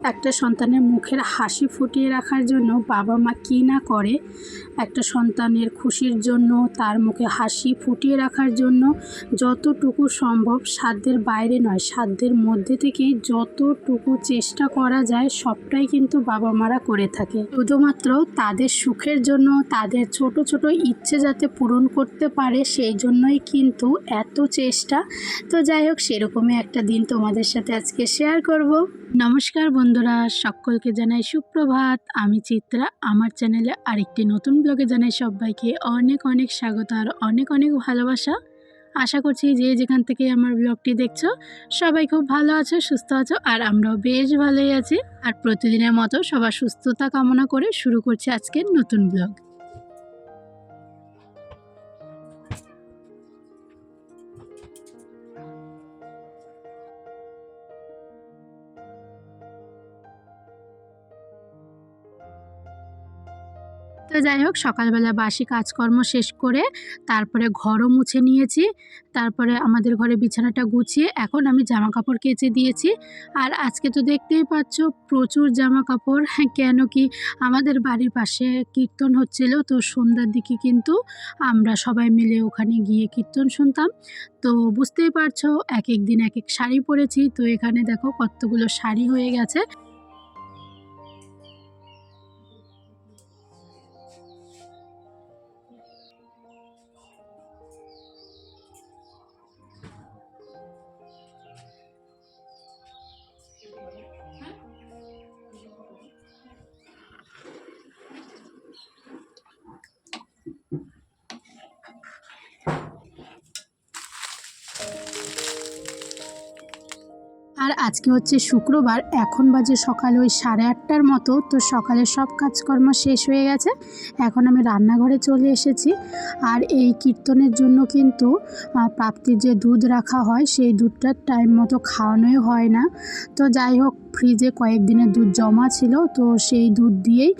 একটা সন্তানের মুখের হাসি ফুটিয়ে রাখার জন্য বাবা মা কী না করে, একটা সন্তানের খুশির জন্য, তার মুখে হাসি ফুটিয়ে রাখার জন্য যতটুকু সম্ভব সাধ্যের বাইরে নয়, সাধ্যের মধ্যে থেকেই যতটুকু চেষ্টা করা যায় সবটাই কিন্তু বাবা মারা করে থাকে। শুধুমাত্র তাদের সুখের জন্য, তাদের ছোট ছোট ইচ্ছে যাতে পূরণ করতে পারে সেই জন্যই কিন্তু এত চেষ্টা। তো যাই হোক, সেরকমই একটা দিন তোমাদের সাথে আজকে শেয়ার করব। নমস্কার বন্ধুরা, সকলকে জানাই সুপ্রভাত। আমি চিত্রা। আমার চ্যানেলে আরেকটি নতুন ব্লগে জানাই সবাইকে অনেক অনেক স্বাগত আর অনেক অনেক ভালোবাসা। আশা করছি যে যেখান থেকে আমার ব্লগটি দেখছ, সবাই খুব ভালো আছো, সুস্থ আছো আর আমরাও বেশ ভালোই আছি। আর প্রতিদিনের মতো সবার সুস্থতা কামনা করে শুরু করছি আজকের নতুন ব্লগ। তো যাই হোক সকালবেলা বাসি কাজকর্ম শেষ করে তারপরে ঘরও মুছে নিয়েছি। তারপরে আমাদের ঘরে বিছানাটা গুছিয়ে এখন আমি জামা কাপড় কেচে দিয়েছি। আর আজকে তো দেখতেই পাচ্ছ প্রচুর জামা কাপড় হ্যাঁ, কেন কি আমাদের বাড়ির পাশে কীর্তন হচ্ছিল তো সন্ধ্যার দিকে কিন্তু আমরা সবাই মিলে ওখানে গিয়ে কীর্তন শুনতাম। তো বুঝতেই পারছ এক এক দিন এক এক শাড়ি পরেছি। তো এখানে দেখো কতগুলো শাড়ি হয়ে গেছে। আর আজকে হচ্ছে শুক্রবার, এখন বাজে সকাল ওই সাড়ে আটটার মতো, তো সকালে সব কাজকর্ম শেষ হয়ে গেছে। এখন আমি রান্নাঘরে চলে এসেছি। আর এই কীর্তনের জন্য কিন্তু প্রাপ্তির যে দুধ রাখা হয়, সেই দুধটা টাইম মতো খাওয়ানোই হয় না। তো যাই হোক ফ্রিজে কয়েকদিনের দুধ জমা ছিল, তো সেই দুধ দিয়েই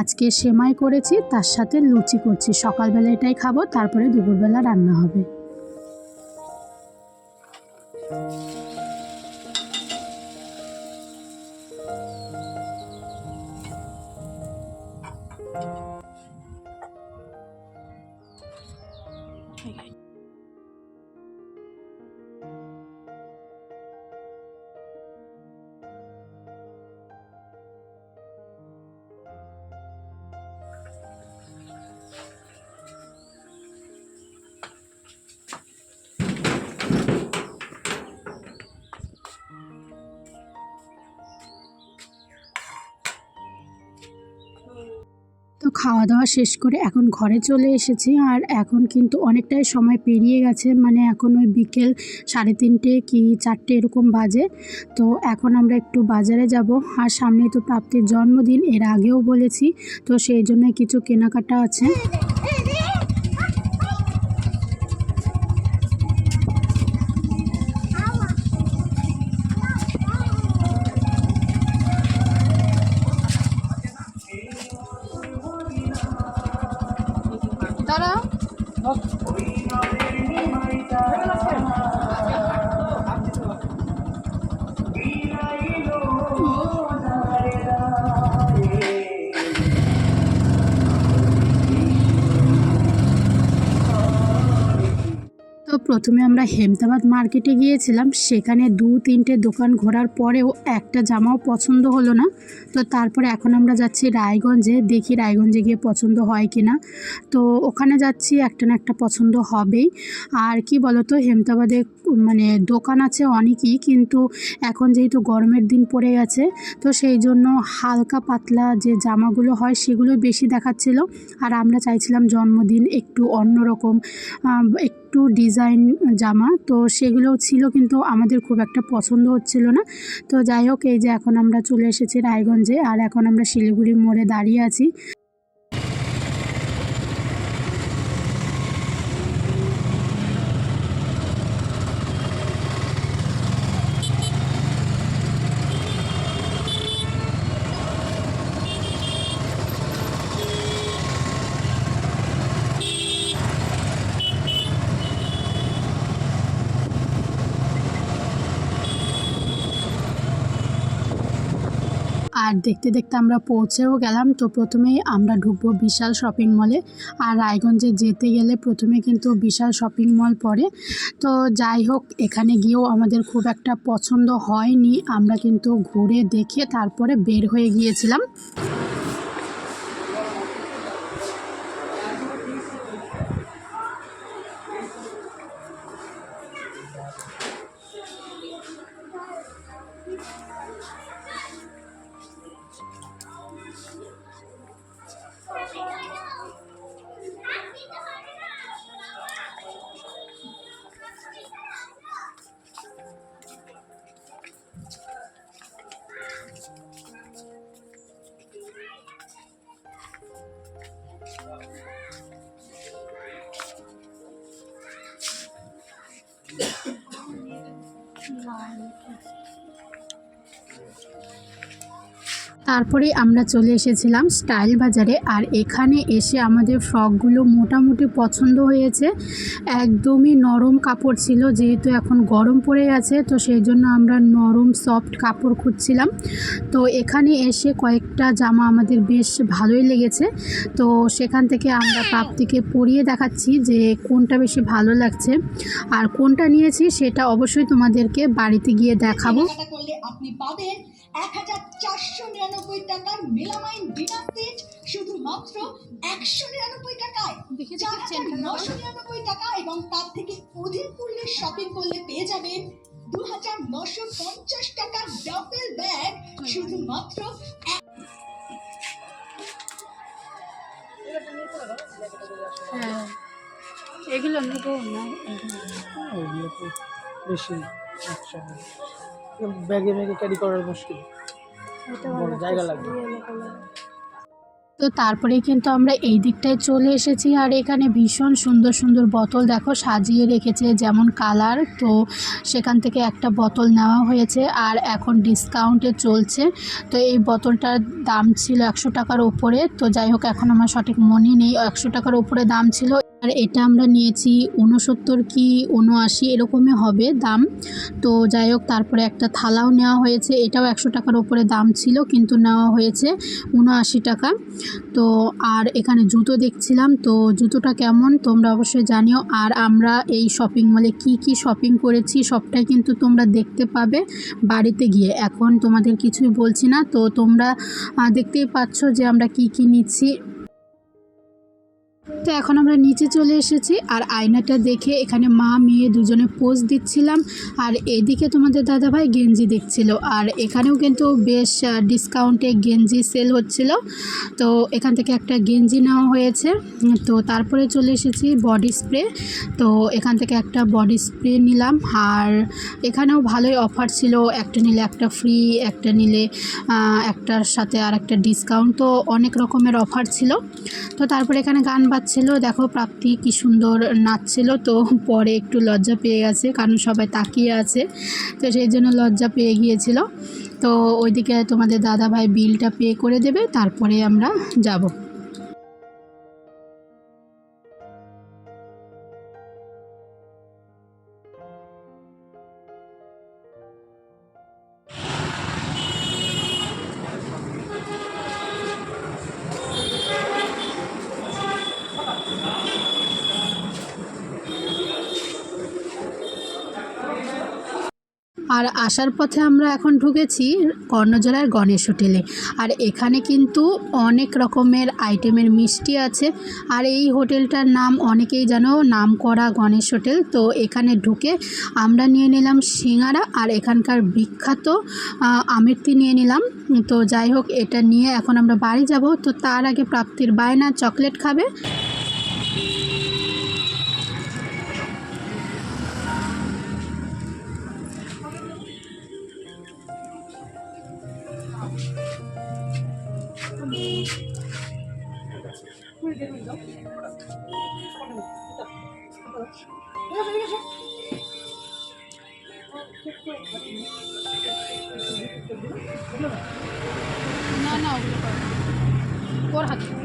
আজকে সেমাই করেছি, তার সাথে লুচি করছি। সকালবেলা এটাই খাব, তারপরে দুপুরবেলা রান্না হবে। খাওয়া দাওয়া শেষ করে এখন ঘরে চলে এসেছি আর এখন কিন্তু অনেকটাই সময় পেরিয়ে গেছে। মানে এখন ওই বিকেল সাড়ে তিনটে কি চারটে এরকম বাজে। তো এখন আমরা একটু বাজারে যাব। আর সামনে তো প্রাপ্তির জন্মদিন, এর আগেও বলেছি। তো সেই জন্য কিছু কেনাকাটা আছে। তো প্রথমে আমরা হেমতাবাদ মার্কেটে গিয়েছিলাম সেখানে দু তিনটে দোকান ঘোরার পরেও একটা জামাও পছন্দ হলো না। তো তারপরে এখন আমরা যাচ্ছি রায়গঞ্জে দেখি রায়গঞ্জে গিয়ে পছন্দ হয় কি না তো ওখানে যাচ্ছি একটা না একটা পছন্দ হবেই। আর কি বলতো হেমতাবাদে মানে দোকান আছে অনেকই কিন্তু এখন যেহেতু গরমের দিন পড়ে গেছে তো সেই জন্য হালকা পাতলা যে জামাগুলো হয় সেগুলো বেশি দেখাচ্ছিল। আর আমরা চাইছিলাম জন্মদিন একটু অন্যরকম আহ, একটু ডিজাইন জামা, তো সেগুলোও ছিল কিন্তু আমাদের খুব একটা পছন্দ হচ্ছিল না। তো যাই হোক, এই যে এখন আমরা চলে এসেছি রায়গঞ্জে, আর এখন আমরা শিলিগুড়ি মোড়ে দাঁড়িয়ে আছি। আর দেখতে দেখতে আমরা পৌঁছেও গেলাম। তো প্রথমেই আমরা ঢুকবো বিশাল শপিং মলে। আর রায়গঞ্জে যেতে গেলে প্রথমে কিন্তু বিশাল শপিং মল পড়ে। তো যাই হোক, এখানে গিয়েও আমাদের খুব একটা পছন্দ হয়নি। আমরা কিন্তু ঘুরে দেখে তারপরে বের হয়ে গিয়েছিলাম। 来一个。তারপরে আমরা চলে এসেছিলাম স্টাইল বাজারে আর এখানে এসে আমাদের ফ্রকগুলো মোটামুটি পছন্দ হয়েছে। একদমই নরম কাপড় ছিল, যেহেতু এখন গরম পড়ে গেছে, তো সেই জন্য আমরা নরম সফট কাপড় খুঁজছিলাম। তো এখানে এসে কয়েকটা জামা আমাদের বেশ ভালোই লেগেছে। তো সেখান থেকে আমরা প্রাপ্তিকে পরিয়ে দেখাচ্ছি যে কোনটা বেশি ভালো লাগছে আর কোনটা নিয়েছি সেটা অবশ্যই তোমাদেরকে বাড়িতে গিয়ে দেখাবো। আপনি পাবেন। এক হাজার চারশো নিরানব্বই টাকার মেলামাইন ডিনার সেট শুধুমাত্র একশো নিরানব্বই টাকায়। দেখে চার হাজার নশো নিরানব্বই টাকা এবং তার থেকে অধিক মূল্যের শপিং করলে পেয়ে যাবেন দু হাজার নশো পঞ্চাশ টাকার ডাবল ব্যাগ শুধুমাত্র হ্যাঁ। এগুলো নেব না এগুলো বেশি আচ্ছা ব্যাগে ব্যাগে ক্যারি করার মুশকিল। বড় জায়গা লাগবে। তো তারপরে কিন্তু আমরা এই দিকটায় চলে এসেছি আর এখানে ভীষণ সুন্দর সুন্দর বোতল দেখো সাজিয়ে রেখেছে যেমন কালার। তো সেখান থেকে একটা বোতল নেওয়া হয়েছে আর এখন ডিসকাউন্টে চলছে। তো এই বোতলটার দাম ছিল একশো টাকার ওপরে তো যাই হোক এখন আমার সঠিক মনে নেই একশো টাকার উপরে দাম ছিল। আর এটা আমরা নিয়েছি উনসত্তর কি উনআশি এরকমই হবে দাম। তো যাই হোক, তারপরে একটা থালাও নেওয়া হয়েছে। এটাও একশো টাকার উপরে দাম ছিল, কিন্তু নেওয়া হয়েছে উনআশি টাকা। তো আর এখানে জুতো দেখছিলাম, তো জুতোটা কেমন তোমরা অবশ্যই জানিও। আর আমরা এই শপিং মলে কি কি শপিং করেছি সবটাই কিন্তু তোমরা দেখতে পাবে বাড়িতে গিয়ে। এখন তোমাদের কিছুই বলছি না। তো তোমরা দেখতেই পাচ্ছ যে আমরা কি কি নিচ্ছি। তো এখন আমরা নিচে চলে এসেছি আর আয়নাটা দেখে এখানে মা, মেয়ে দুজনে পোজ দিচ্ছিলাম। আর এদিকে তোমাদের দাদাভাই গেঞ্জি দেখছিল। আর এখানেও কিন্তু বেশ ডিসকাউন্টে গেঞ্জি সেল হচ্ছিল। তো এখান থেকে একটা গেঞ্জি নেওয়া হয়েছে। তো তারপরে চলে এসেছি বডি স্প্রে তো এখান থেকে একটা বডি স্প্রে নিলাম। আর এখানেও ভালোই অফার ছিল। একটা নিলে একটা ফ্রি একটা নিলে একটার সাথে আর একটা ডিসকাউন্ট তো অনেক রকমের অফার ছিল। তো তারপরে এখানে গান বাজছিল দেখো, প্রাপ্তি কি সুন্দর নাচছিল। তো পরে একটু লজ্জা পেয়ে গেছে, কারণ সবাই তাকিয়ে আছে। তো সেই জন্য লজ্জা পেয়ে গিয়েছিল। তো ওইদিকে তোমাদের দাদা ভাই বিলটা পে করে দেবে, তারপরে আমরা যাব। আর আসার পথে আমরা এখন ঢুকেছি কর্ণজোড়ার গণেশ হোটেলে। আর এখানে কিন্তু অনেক রকমের আইটেমের মিষ্টি আছে। আর এই হোটেলটার নাম অনেকেই জানো নাম করা গণেশ হোটেল। তো এখানে ঢুকে আমরা নিয়ে নিলাম সিঙ্গারা আর এখানকার বিখ্যাত আহ, আমিরতি নিয়ে নিলাম। তো যাই হোক এটা নিয়ে এখন আমরা বাড়ি যাব। তো তার আগে প্রাপ্তির বায়না চকলেট খাবে। না না ওগুলো ওর হাতে।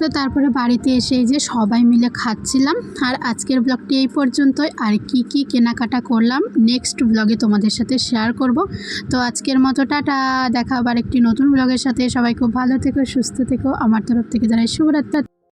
তো তারপরে বাড়িতে এসে যে সবাই মিলে খাচ্ছিলাম। আর আজকের ব্লগটি এই পর্যন্তই। আর কি কি কেনাকাটা করলাম নেক্সট ব্লগে তোমাদের সাথে শেয়ার করব। তো আজকের মতো টাটা। দেখা আবার একটি নতুন ব্লগের সাথে। সবাই খুব ভালো থেকো, সুস্থ থেকো। আমার তরফ থেকে যারা শুভরাত্রি।